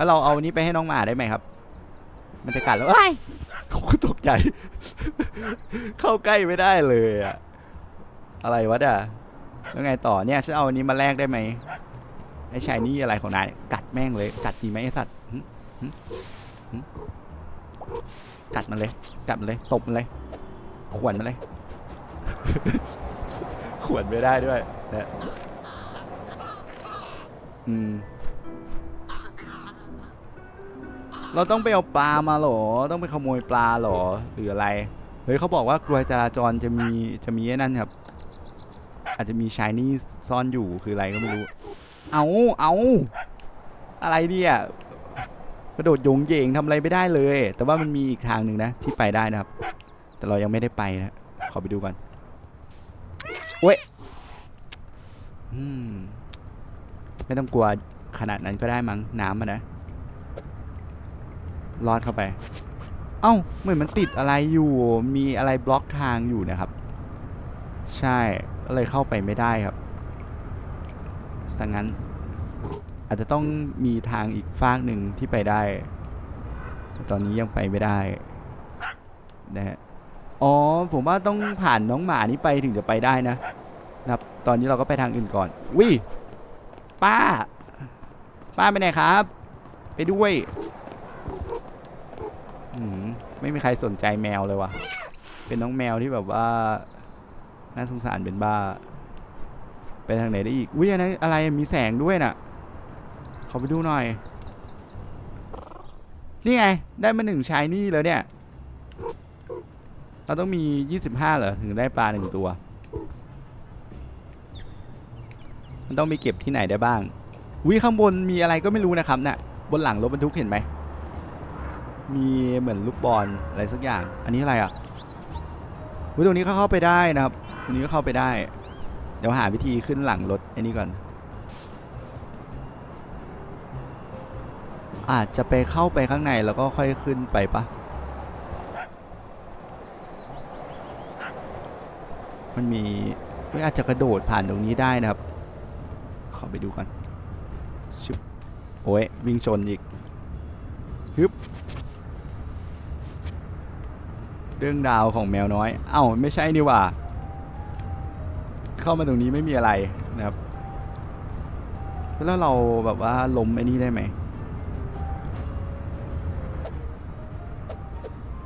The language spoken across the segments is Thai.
แล้วเราเอานี้ไปให้น้องหมาได้ไหมครับ มันจะกัดแล้วเอ้ยเขาก็ตกใจ เข้าใกล้ไม่ได้เลยอะอะไรวะเด่ะแล้วไงต่อเนี่ยฉันเอาอันนี้มาแลกได้ไหมไอ้ชายนี่อะไรของนายกัดแม่งเลย กัดดีไหมไอ้สัตว์หึหึหึกัดมันเลย กัดมันเลย ตบมันเลย ขวนมันเลย ขวนไม่ได้ด้วยเนี่ยอืม เราต้องไปเอาปลามาหรอ ต้องไปขโมยปลาหรอหรืออะไร เฮ้ยเขาบอกว่ากลวยจราจรจะมีจะมีไอ้นั่นครับ อาจจะมีชายนี่ซ่อนอยู่คืออะไรก็ไม่รู้ เอาเอาอะไรเนี่ยกระโดดยงเยงทำอะไรไม่ได้เลย แต่ว่ามันมีอีกทางหนึ่งนะที่ไปได้นะครับ แต่เรายังไม่ได้ไปนะขอไปดูก่อนโอ้ยอืมไม่ต้องกลัวขนาดนั้นก็ได้มั้งน้ำมันนะ ลอดเข้าไป เอ้า เหมือนมันติดอะไรอยู่ มีอะไรบล็อกทางอยู่นะครับ ใช่เลยเข้าไปไม่ได้ครับสังงั้น อาจจะต้องมีทางอีกฟากหนึ่งที่ไปได้แต่ตอนนี้ยังไปไม่ได้นะฮะอ๋อ ผมว่าต้องผ่านน้องหมานี้ไปถึงจะไปได้นะนะครับ ตอนนี้เราก็ไปทางอื่นก่อน วิป้า ป้าไปไหนครับ ไปด้วย ไม่มีใครสนใจแมวเลยว่ะ เป็นน้องแมวที่แบบว่า น่าสงสารเป็นบ้า ไปทางไหนได้อีกอุ้ยอันนั้นอะไรมีแสงด้วยน่ะ ขอไปดูหน่อย นี่ไง ได้มาหนึ่งชายนี่แล้วเนี่ย เราต้องมี 25เหรอถึงได้ปลาหนึ่งตัว มันต้องมีเก็บที่ไหนได้บ้างวิข้างบนมีอะไรก็ไม่รู้นะครับน่ะบนหลังรถบรรทุกเห็นไหม มีเหมือนลูกบอลอะไรสักอย่าง อันนี้อะไรอะอุ๊ยตรงนี้ก็เข้าไปได้นะครับ ตรงนี้ก็เข้าไปได้ เดี๋ยวหาวิธีขึ้นหลังรถไอ้นี่ก่อน อาจจะไปเข้าไปข้างในแล้วก็ค่อยขึ้นไปปะมันมีเฮ้ยอาจจะกระโดดผ่านตรงนี้ได้นะครับ ขอไปดูก่อนชึบโอ้ยวิ่งชนอีกฮึบ เรื่องราวของแมวน้อย เอ้าไม่ใช่นี่ว่า เข้ามาตรงนี้ไม่มีอะไรนะครับ แล้วเราแบบว่าล้มไอ้นี่ได้ไหม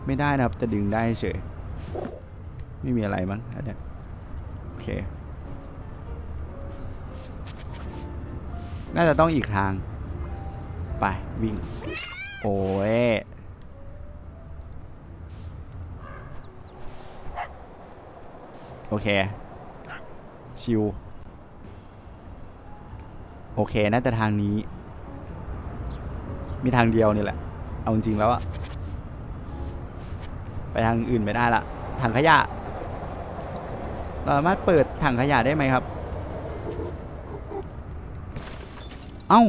ไม่ได้นะครับ แต่ดึงได้เฉย ไม่มีอะไรมั้งอันเนี้ยโอเค น่าจะต้องอีกทาง ไปวิ่ง โอ้ย โอเค ชิว โอเค น่าจะทางนี้ มีทางเดียวนี่แหละ เอาจริงๆแล้วอะไปทางอื่นไม่ได้ละ ถังขยะ เราสามารถเปิดถังขยะได้ไหมครับ เอ้า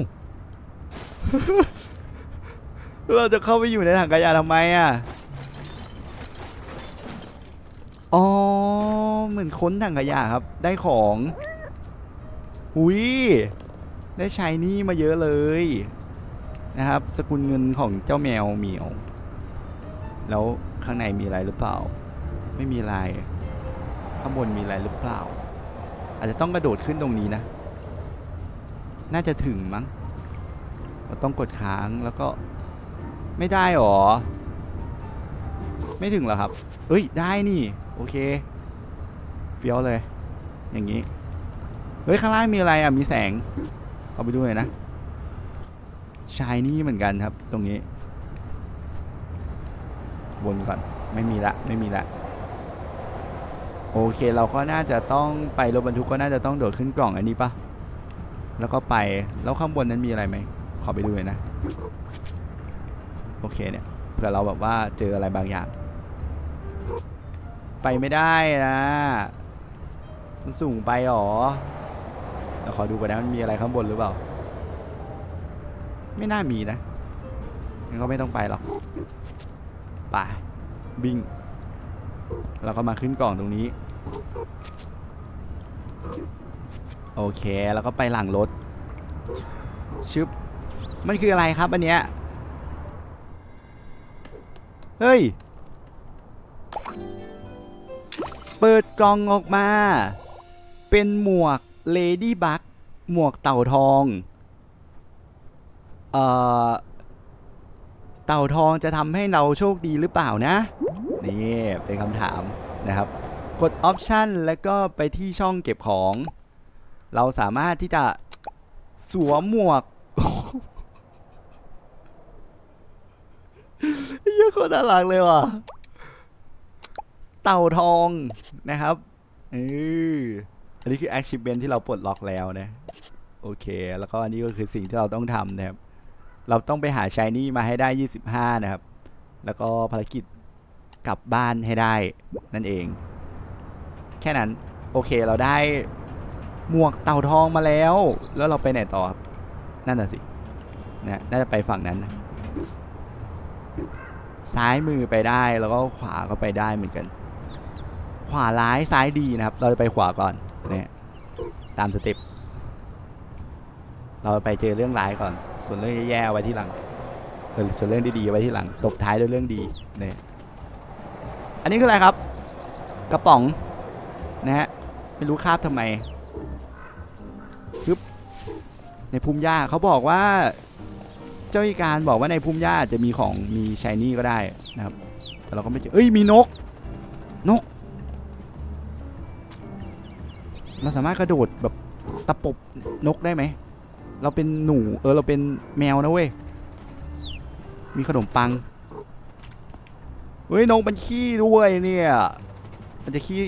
เราจะเข้าไปอยู่ในถังขยะทำไมอะอ๋อ เหมือนค้นถังขยะครับ ได้ของหุยได้ชายนี่มาเยอะเลยนะครับ สกุลเงินของเจ้าแมวเหมียว แล้วข้างในมีอะไรหรือเปล่า ไม่มีอะไรข้างบนมีอะไรหรือเปล่า อาจจะต้องกระโดดขึ้นตรงนี้นะ น่าจะถึงมั้งเราต้องกดค้างแล้วก็ไม่ได้หรอ ไม่ถึงเหรอครับ เอ้ย ได้นี่ โอเค ฟี้ยวเลย อย่างนี้ เฮ้ยข้างล่างมีอะไรอะ มีแสง เอาไปดูหน่อยนะชายนี่เหมือนกันครับ ตรงนี้ วนก่อน ไม่มีละ ไม่มีละ โอเค เราก็น่าจะต้องไปรถบรรทุกก็น่าจะต้องโดดขึ้นกล่องอันนี้ปะแล้วก็ไป แล้วข้างบนนั้นมีอะไรไหม ขอไปดูหน่อยนะ โอเคเนี่ย เผื่อเราแบบว่าเจออะไรบางอย่าง ไปไม่ได้นะ มันสูงไปหรอเดี๋ยวขอดูกันนะมันมีอะไรข้างบนหรือเปล่า ไม่น่ามีนะงั้นก็ไม่ต้องไปหรอกไปบิงเราก็มาขึ้นกล่องตรงนี้ โอเคแล้วก็ไปหลังรถชึบมันคืออะไรครับอันเนี้ยเฮ้ย เปิดกล่องออกมา เป็นหมวกเลดี้บั g หมวกเต่าทองเอ่อเต่าทองจะทำให้เราโชคดีหรือเปล่านะ นี่เป็นคำถามนะครับ กดออปชันแล้วก็ไปที่ช่องเก็บของ เราสามารถที่จะสวมหมวกเยอะคนน่ารักเลยว่ะ เต่าทองนะครับเออ อันนี้คือ achievement ที่เราปลดล็อกแล้วนะ โอเค แล้วก็อันนี้ก็คือสิ่งที่เราต้องทำนะครับ เราต้องไปหาชายนี่มาให้ได้ 25 นะครับ แล้วก็ภารกิจกลับบ้านให้ได้นั่นเอง แค่นั้น โอเคเราได้หมวกเต่าทองมาแล้ว แล้วเราไปไหนต่อครับ นั่นน่ะสินะน่าจะไปฝั่งนั้นนะซ้ายมือไปได้แล้วก็ขวาก็ไปได้เหมือนกัน ขวาร้ายซ้ายดีนะครับ เราจะไปขวาก่อน เนี่ยตามสเต็ปเราไปเจอเรื่องร้ายก่อน ส่วนเรื่องแย่ๆไว้ที่หลังส่วนเรื่องดีๆไว้ที่หลังตบท้ายด้วยเรื่องดีเนี่ยอันนี้คืออะไรครับ กระป๋องนะฮะไม่รู้คาบทำไมปึ๊บในพุ่มหญ้าเขาบอกว่า เจ้าอีการบอกว่าในพุ่มหญ้าจะมีของมีชายนี่ก็ได้นะครับ แต่เราก็ไม่เจอเอ้ยมีนก นก เราสามารถกระโดดแบบตะปบนกได้ไหม เราเป็นหนูเออเราเป็นแมวนะเว้ย มีขนมปัง เฮ้ยนกมันขี้ด้วยเนี่ย มันจะขี้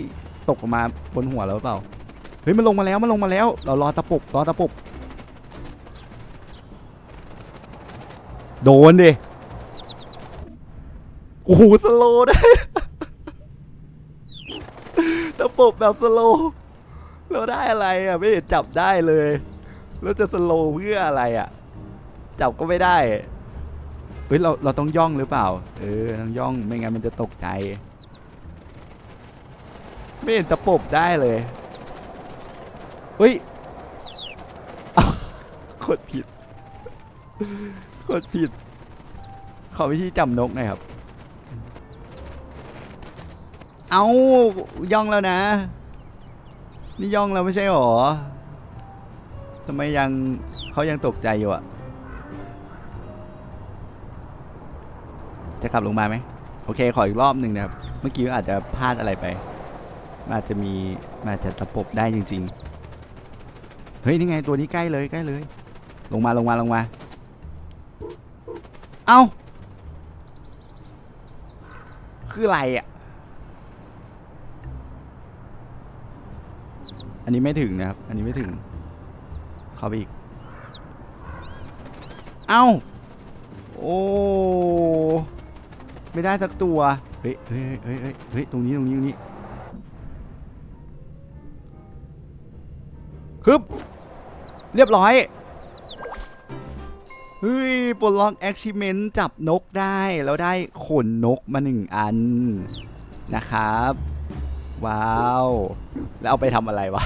ตกออกมาบนหัวเราเปล่า เฮ้ยมันลงมาแล้วมันลงมาแล้ว เรารอตะปบรอตะปบ โดนดิ โอ้โหสโลว์ได้ ตะปบแบบสโลว์ เราได้อะไรอะไม่เห็นจับได้เลยแล้วจะสโลว์เพื่ออะไรอะ จับก็ไม่ได้เฮ้ยเราเราต้องย่องหรือเปล่า เออต้องย่องไม่งั้นมันจะตกใจ ไม่เห็นตะปบได้เลยเฮ้ยอ้าวกดผิดกดผิด ขอวิธีจำนกหน่อยครับ เอาย่องแล้วนะ นี่ย่องแล้วไม่ใช่หรอทำไมยังเขายังตกใจอยู่อะจะกลับลงมาไหมโอเค ขออีกรอบหนึ่งนะครับ เมื่อกี้อาจจะพลาดอะไรไปอาจจะมีอาจจะตะปบได้จริง ๆ เฮ้ย นี่ไงตัวนี้ใกล้เลยใกล้เลย ลงมาลงมาลงมา เอ้า คืออะไรอะ อันนี้ไม่ถึงนะครับ อันนี้ไม่ถึง เข้าไปอีก เอ้า โอ้ ไม่ได้สักตัว เฮ้ยเฮ้ยเฮ้ยเฮ้ยเฮ้ยตรงนี้ ตรงนี้ ตรงนี้ฮึบ เรียบร้อย เฮ้ยปลดล็อก achievement จับนกได้ แล้วได้ขนนกมาหนึ่งอันนะครับ ว้าว แล้วเอาไปทำอะไรวะ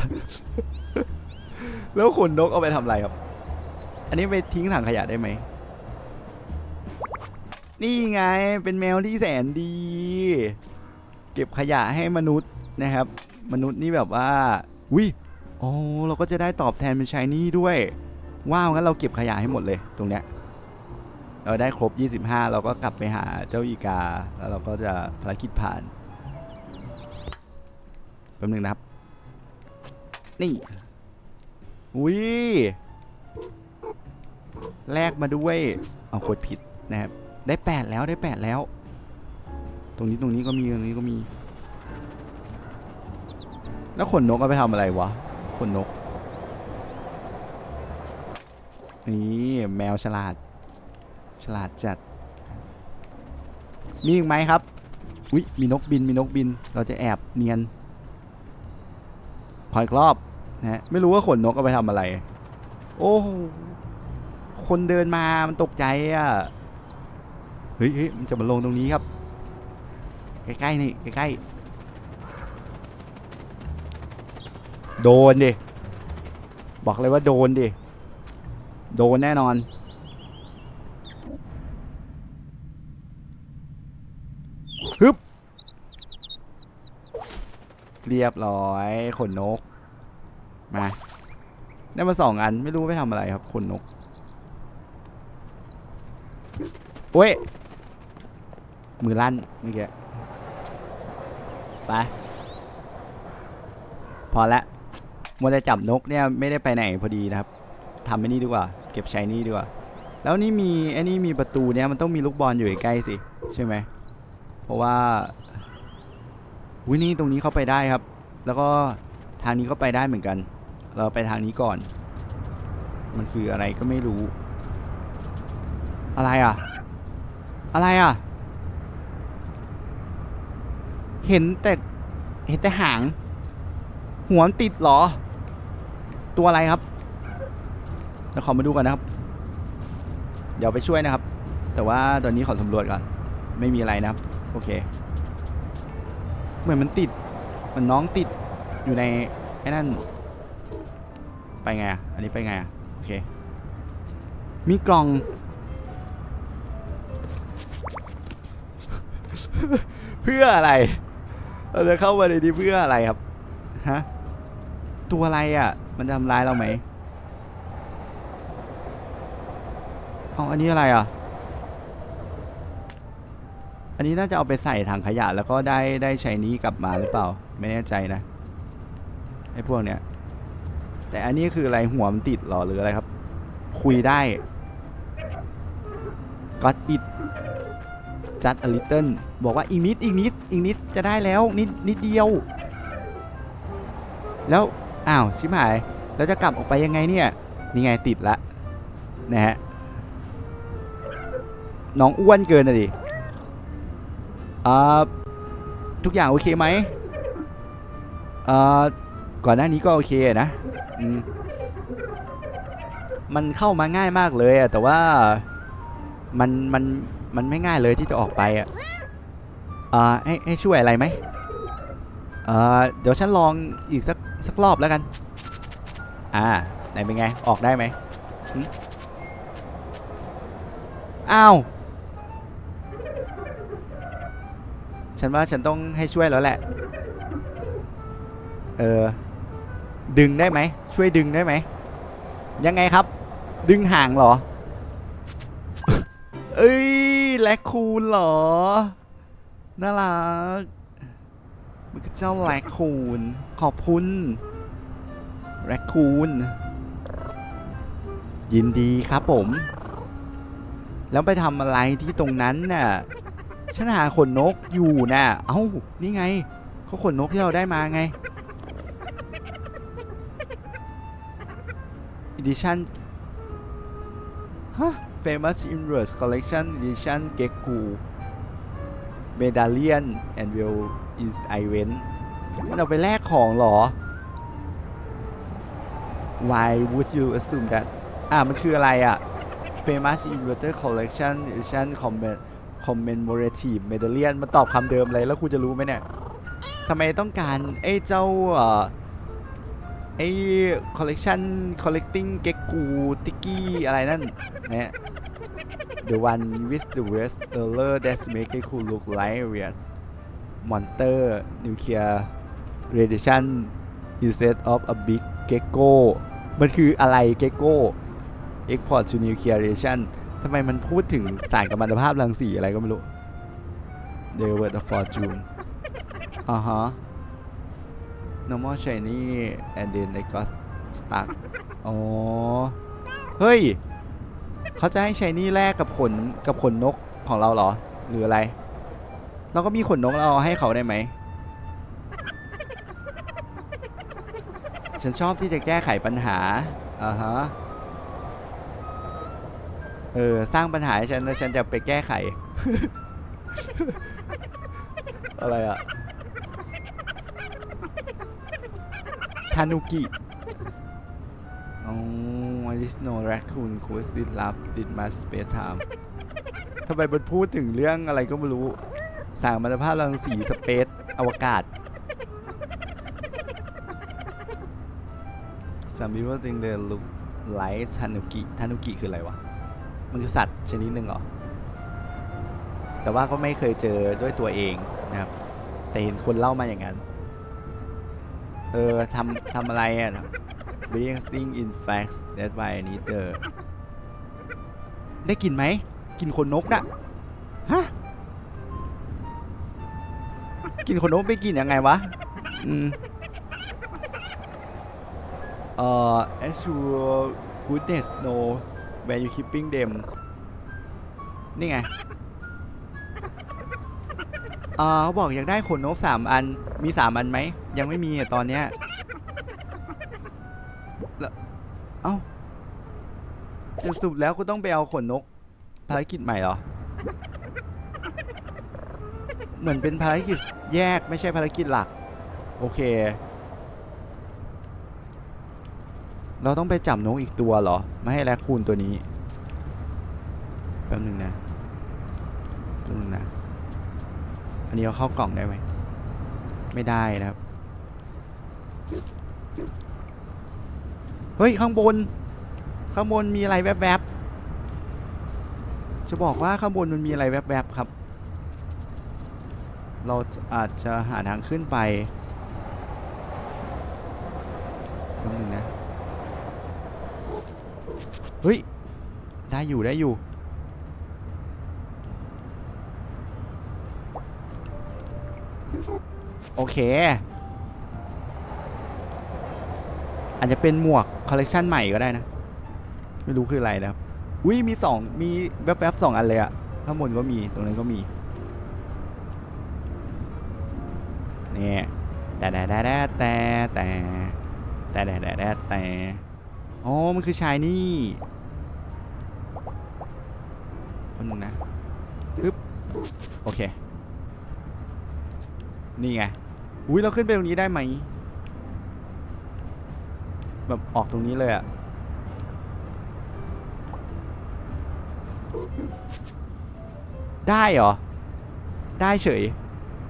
แล้วขนนกเอาไปทำอะไรครับ อันนี้ไปทิ้งถังขยะได้ไหม นี่ไงเป็นแมวที่แสนดี เก็บขยะให้มนุษย์นะครับ มนุษย์นี่แบบว่าวิโอ้เราก็จะได้ตอบแทนเป็นชายนี่ด้วย ว้าวงั้นเราเก็บขยะให้หมดเลยตรงเนี้ยเราได้ครบ 25 เราก็กลับไปหาเจ้าอีกา แล้วเราก็จะภารกิจผ่าน ป๊บนึงนะครับ นี่อุ้ยแลกมาด้วย เอากดผิดนะครับ ได้ 8 แล้วได้ 8 แล้ว ตรงนี้ตรงนี้ก็มีตรงนี้ก็มี แล้วขนนกเอาไปทำอะไรวะ ขนนก นี่แมวฉลาด ฉลาดจัด มีอีกไหมครับ อุ้ยมีนกบินมีนกบิน เราจะแอบเนียน ขออีกรอบนะฮะไม่รู้ว่าขนนกเอาไปทำอะไร โอ้คนเดินมามันตกใจอะเฮ้ยมันจะมาลงตรงนี้ครับ ใกล้ๆนี่ใกล้ๆโดนดิบอกเลยว่าโดนดิโดนแน่นอน ฮึบ เรียบร้อยขนนก มาได้มาสองอันไม่รู้ไปทำอะไรครับขนนกโอ้ย มือลั่นเมื่อกี้ไปพอละมัวแต่จับนกเนี่ยไม่ได้ไปไหนพอดีนะครับทำไอ้นี่ดีกว่า เก็บใช้นี่ดีกว่า แล้วนี่มีไอ้นี่มีประตูเนี่ยมันต้องมีลูกบอลอยู่ใกล้สิ ใช่ไหม เพราะว่า วินี่ตรงนี้เข้าไปได้ครับ แล้วก็ทางนี้ก็ไปได้เหมือนกัน เราไปทางนี้ก่อน มันคืออะไรก็ไม่รู้ อะไรอะ อะไรอะ เห็นแต่เห็นแต่หาง หัวติดหรอ ตัวอะไรครับเดี๋ยวขอมาดูกันนะครับ เดี๋ยวไปช่วยนะครับ แต่ว่าตอนนี้ขอสำรวจก่อน ไม่มีอะไรนะครับ โอเค เหมือนมันติดเหมันน้องติดอยู่ในไอ้นั่น ไปไงอะ อันนี้ไปไงอะ โอเค มีกล่อง เพื่ออะไรเราจะเข้ามาในนี้เพื่ออะไรครับ ฮะ ตัวอะไรอะ มันจะทำร้ายเราไหมเอาอันนี้อะไรอะ อันนี้น่าจะเอาไปใส่ถังขยะแล้วก็ได้ได้ใช้นี้กลับมาหรือเปล่า ไม่แน่ใจนะไอ้พวกเนี้ย แต่อันนี้คืออะไรหัวมันติดหรอหรืออะไรครับ คุยได้ got it just a little บอกว่าอีกนิดอีกนิดอีกนิดจะได้แล้วนิดนิดเดียว แล้วอ้าวชิบหายแล้วจะกลับออกไปยังไงเนี่ยนี่ไงติดละนะฮะน้องอ้วนเกินอะดิ อ่าทุกอย่างโอเคไหมอ่าก่อนหน้านี้ก็โอเคนะมันเข้ามาง่ายมากเลยอะแต่ว่ามันมันมันไม่ง่ายเลยที่จะออกไปอะอ่าให้ให้ช่วยอะไรไหมอ่าเดี๋ยวฉันลองอีกสักสักรอบแล้วกัน อ่าไหนเป็นไงออกได้ไหมอ้าว ฉันว่าฉันต้องให้ช่วยแล้วแหละ เออ ดึงได้ไหม ช่วยดึงได้ไหม ยังไงครับ ดึงห่างเหรอ เอ้ย แลคคูนเหรอ น่ารักมันก็เจ้าแลคคูนขอบคุณแรคคูนยินดีครับผม แล้วไปทำอะไรที่ตรงนั้นน่ะ ฉันหาขนนกอยู่น่ะ เอ้า นี่ไงเขาขนนกที่เราได้มาไง Edition ฮะ Famous Inverse Collection Edition g e k u Medallion and Will is Event มันเอาไปแลกของเหรอ Why would you assume that อะ มันคืออะไรอะ Famous Inverter Collection Edition Comment commemorative medallion มันตอบคำเดิมเลยแล้วคุณจะรู้ไหมเนี่ยทำไมต้องการไอ้เจ้าไอ้ collection collecting เก็กกูติกกี้อะไรนั่นเนี่ย the one with the worst error that make it cool look like weird monster nuclear radiation instead of a big gecko มันคืออะไร gecko export to nuclear radiation ทำไมมันพูดถึงสารกัมมันตภาพรังสีอะไรก็ไม่รู้ The word of fortune อ่าฮะ normal shiny and then they got stuck อ๋อ เฮ้ย เขาจะให้ shiny แลกกับขนกับขนนกของเราเหรอ หรืออะไร เราก็มีขนนกเราเอาให้เขาได้ไหม ฉันชอบที่จะแก้ไขปัญหา อ่าฮะ เออสร้างปัญหาให้ฉันแล้วฉันจะไปแก้ไข อะไรอะทานุกิอ๋อ I just know raccoon could did love did much space time ทำไมมันพูดถึงเรื่องอะไรก็ไม่รู้สร้างมันภาพรังสีสเปซอวกาศ Some people think they look like ทานุกิทานุกิคืออะไรวะ มันคือสัตว์ชนิดหนึ่งเหรอ แต่ว่าก็ไม่เคยเจอด้วยตัวเองนะครับ แต่เห็นคนเล่ามาอย่างนั้น เออทำทำอะไรอะ Breathing in facts that why I need the ได้กลิ่นไหมกลิ่นขนนกน่ะฮะกลิ่นขนนกไปกลิ่นยังไงวะ อืม เอ่อ as your goodness know where you keeping them นี่ไง อ่าเขาบอกอยากได้ขนนกสามอัน มีสามอันไหม ยังไม่มีอะตอนเนี้ยแล้วเอ้าจะสรุปแล้วกูต้องไปเอาขนนก ภารกิจใหม่เหรอ เหมือนเป็นภารกิจแยกไม่ใช่ภารกิจหลัก โอเค เราต้องไปจับนกอีกตัวเหรอ ไม่ให้แรคคูนตัวนี้ แป๊บนึงนะแป๊บนึงนะ อันนี้เอาเข้ากล่องได้ไหม ไม่ได้นะครับ เฮ้ย ข้างบน ข้างบนมีอะไรแวบๆ จะบอกว่าข้างบนมันมีอะไรแวบๆครับ เราอาจจะหาทางขึ้นไปแป๊บนึงนะ เฮ้ย ได้อยู่ได้อยู่ โอเค อาจจะเป็นหมวกคอลเลกชันใหม่ก็ได้นะ ไม่รู้คืออะไรนะครับอุ้ยมีสองมีแวบๆสองอันเลยอะข้างบนก็มีตรงนั้นก็มีเนี่ยแต่แต่แต่แต่แต่แต่แต่แต่แต่แต่อ๋อมันคือชายนี่ นี่ไง อุ้ยเราขึ้นไปตรงนี้ได้ไหม แบบออกตรงนี้เลยอะได้เหรอ ได้เฉย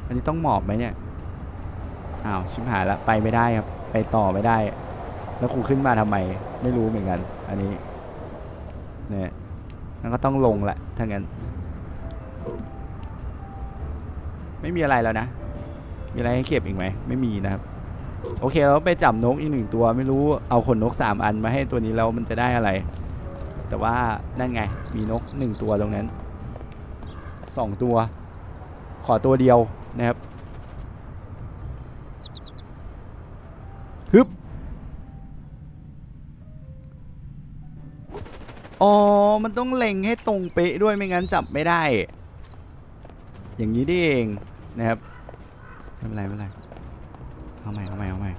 อันนี้ต้องหมอบไหมเนี่ย อ้าว ชิบหายละ ไปไม่ได้ครับ ไปต่อไม่ได้ แล้วครูขึ้นมาทำไม ไม่รู้เหมือนกัน อันนี้ เนี่ยงั้นก็ต้องลงแหละถ้างั้น ไม่มีอะไรแล้วนะ มีอะไรให้เก็บอีกไหมไม่มีนะครับโอเคเราไปจับนกอีกหนึ่งตัวไม่รู้เอาขนนกสามอันมาให้ตัวนี้แล้วมันจะได้อะไร แต่ว่านั่นไงมีนกหนึ่งตัวตรงนั้นสองตัว ขอตัวเดียวนะครับฮึบอ๋อ มันต้องเล็งให้ตรงเป๊ะด้วยไม่งั้นจับไม่ได้ อย่างนี้นี่เองนะครับ ไม่เป็นไรไม่เป็นไรเอาใหม่เอาใหม่เอาใหม่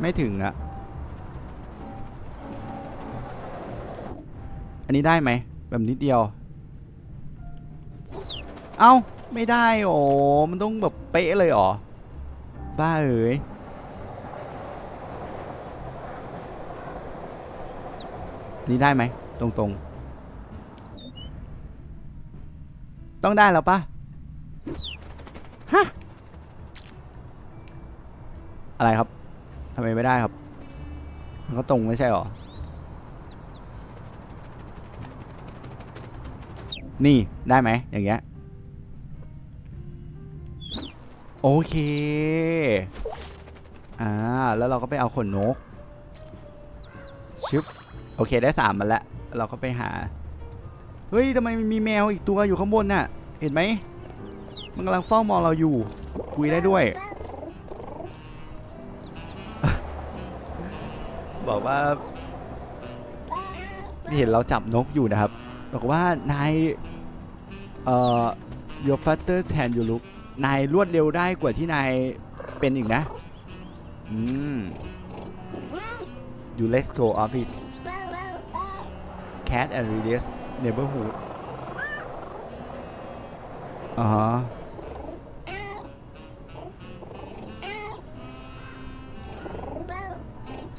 ไม่ถึงอะอันนี้ได้ไหมแบบนิดเดียว เอ้าไม่ได้โอ้มันต้องแบบเป๊ะเลยเหรอ บ้าเอ๋ยอันนี้ได้ไหมตรงๆ ต้องได้แล้วปะฮะอะไรครับทำไมไม่ได้ครับ มันก็ตรงไม่ใช่หรอ นี่ได้ไหมอย่างเงี้ย โอเค อ่า แล้วเราก็ไปเอาขนนก ชึบ โอเคได้สามมันแล้ว เราก็ไปหา เฮ้ยทำไมมันมีแมวอีกตัวอยู่ข้างบนน่ะ เห็นไหม มันกำลังเฝ้ามองเราอยู่ คุยได้ด้วย บอกว่าเห็นเราจับนกอยู่นะครับ บอกว่านายเอ่อ your faster can you look นายรวดเร็วได้กว่าที่นายเป็นอีกนะ อืม you let's go off it cat and release neighborhood อ่าฮะ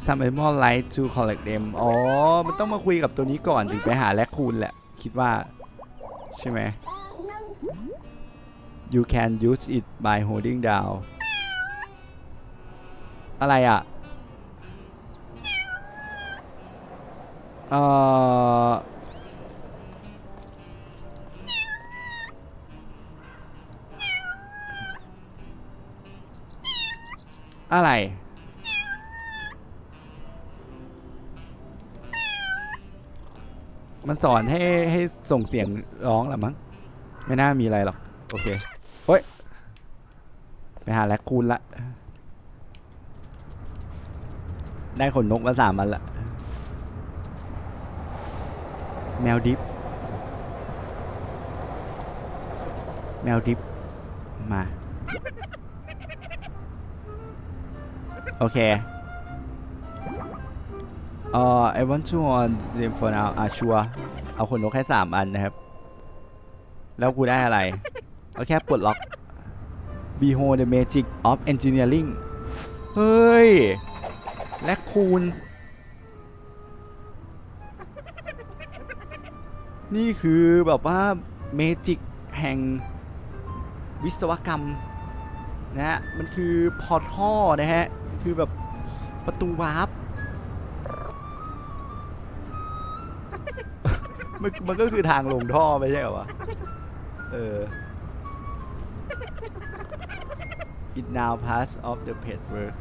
some animal like to collect them อ๋อ มันต้องมาคุยกับตัวนี้ก่อนถึงไปหาแลคคูนแหละ คิดว่า ใช่ไหม you can use it by holding down อะไรอะ เอ่อ อะไร มันสอนให้ให้ส่งเสียงร้องหละมั้ง ไม่น่ามีอะไรหรอก โอเคเฮ้ย ไปหาแลคคูนละ ได้ขนนกมาสามอันละ แมวดิฟ แมวดิฟ มา โอเค อ่อ I want to on them for now อะชัวร์เอาขนนกแค่สามอันนะครับ แล้วกูได้อะไร เอาแค่ปลดล็อก Behold the magic of engineering เฮ้ย และคูณ นี่คือแบบว่าเมจิกแห่งวิศวกรรมนะฮะ มันคือพอทัลนะฮะ คือแบบประตูวาร์ปมันมันก็คือทางลงท่อไม่ใช่เหรอวะ เออ it now pass of the pet work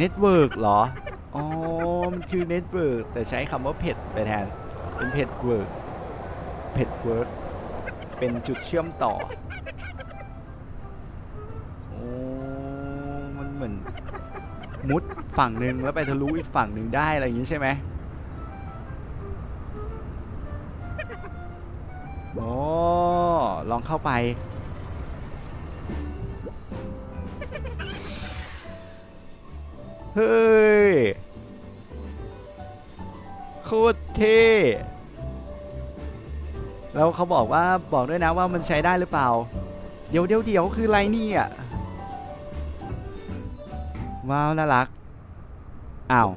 network เหรอ อ๋อ มันคือ network แต่ใช้คำว่า pet ไปแทน เป็น pet work pet work เป็นจุดเชื่อมต่อ มุดฝั่งหนึ่งแล้วไปทะลุอีกฝั่งหนึ่งได้อะไรอย่างนี้ใช่ไหมโอ้ลองเข้าไป เฮ้ย โคตรเท่แล้วเขาบอกว่าบอกด้วยนะว่ามันใช้ได้หรือเปล่า เดี๋ยวเดี๋ยวเดี๋ยวคืออะไรเนี่อะ ว้าว น่ารัก อ้าว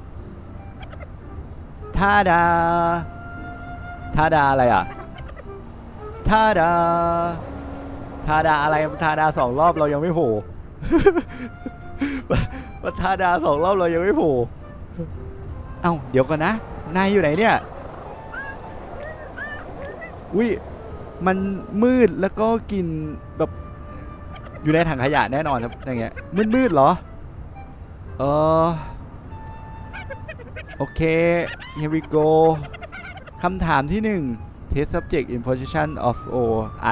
ท่าดาท่าดาอะไรอะท่าดาท่าดาอะไรท่าดาสองรอบเรายังไม่โผล่ว่าท่าดาสองรอบเรายังไม่โผล่เอ้า เดี๋ยวก่อนนะ นายอยู่ไหนเนี่ย อุ้ย มันมืดแล้วก็กินแบบอยู่ในถังขยะแน่นอนครับอย่างเงี้ยมืดมืดๆเหรอ เออโอเค here we go คำถามที่หนึ่ง test subject in position of O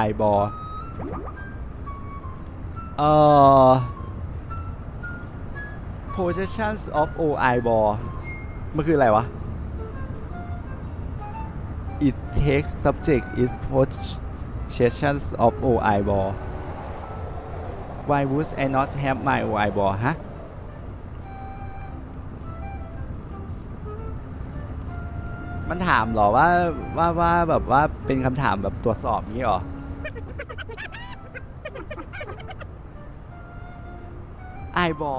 eyeball เอ่อ positions of O eyeball มันคืออะไรวะ it takes subject in positions of O eyeball why would I not have my O eyeball ฮะ มันถามเหรอว่าว่าว่าแบบว่าเป็นคำถามแบบตรวจสอบนี้เหรอ ไอบอ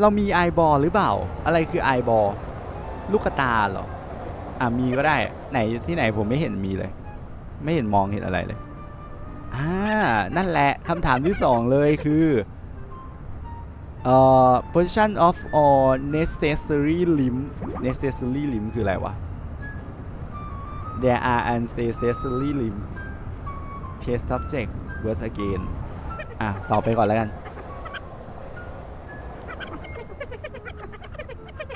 เรามีไอบอหรือเปล่า อะไรคือไอบอ ลูกตาเหรอ อะมีก็ได้ ไหนที่ไหนผมไม่เห็นมีเลย ไม่เห็นมองเห็นอะไรเลย อ่า นั่นแหละคำถามที่สองเลยคือ เอ่อ position of all necessary limb necessary limb คืออะไรวะ there are unnecessary limb test subject words again อะ ต่อไปก่อนแล้วกัน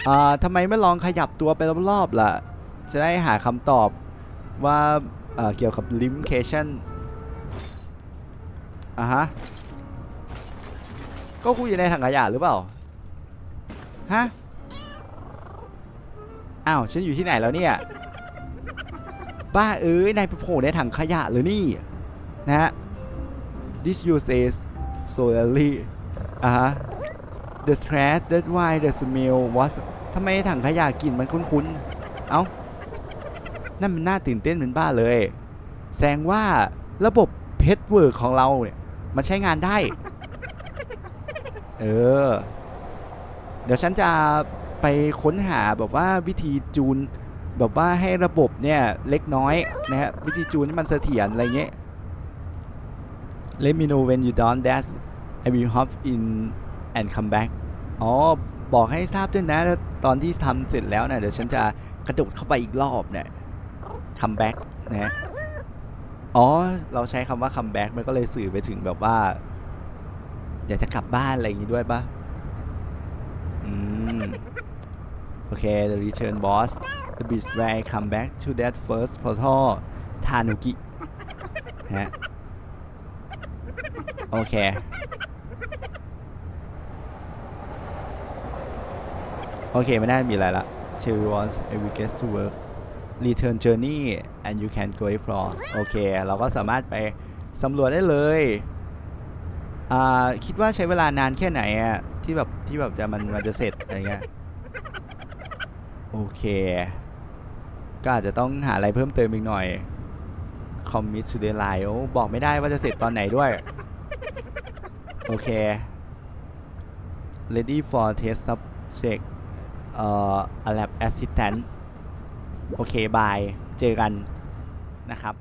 อ่าทำไมไม่ลองขยับตัวไปรอบๆล่ะ จะได้หาคำตอบว่าเอ่อเกี่ยวกับ limitation อะฮะ ก็กูอยู่ในถังขยะหรือเปล่า ฮะ อ้าว ฉันอยู่ที่ไหนแล้วเนี่ย บ้าเอ้ย นายไปโผล่ในถังขยะหรือนี่ นะฮะ this you says solely อะฮะ the trash that why the smell what ทำไมถังขยะกลิ่นมันคุ้นๆ เอ้า นั่นมันน่าตื่นเต้นเป็นบ้าเลย แสดงว่าระบบเพชรเวิร์ของเราเนี่ย มันใช้งานได้ เออ เดี๋ยวฉันจะไปค้นหาแบบว่าวิธีจูนแบบว่าให้ระบบเนี่ยเล็กน้อยนะฮะวิธีจูนให้มันเสถียรอะไรเงี้ย Let me know when you done that I will hop in and come back อ๋อ บอกให้ทราบด้วยนะ ตอนที่ทำเสร็จแล้วนะเดี๋ยวฉันจะกระโดดเข้าไปอีกรอบเนี่ยคัมแบ็กนะอ๋อ เราใช้คำว่าคัมแบ็กมันก็เลยสื่อไปถึงแบบว่า อยากจะกลับบ้านอะไรอย่างงี้ด้วยปะอืม โอเค the return boss the beast where I come back to that first portal ทานุกิฮะโอเค โอเค ไม่ได้มีอะไรละ She wants every guest to work return journey and you can go explore โอเค เราก็สามารถไปสำรวจได้เลย อ่าคิดว่าใช้เวลานานแค่ไหนอะที่แบบที่แบบจะมันมันจะเสร็จอะไรเงี้ยโอเค ก็อาจจะต้องหาอะไรเพิ่มเติมอีกหน่อย commit to deadline บอกไม่ได้ว่าจะเสร็จตอนไหนด้วย โอเค ready for test subject เอ่อ lab assistant โอเค บาย เจอกันนะครับ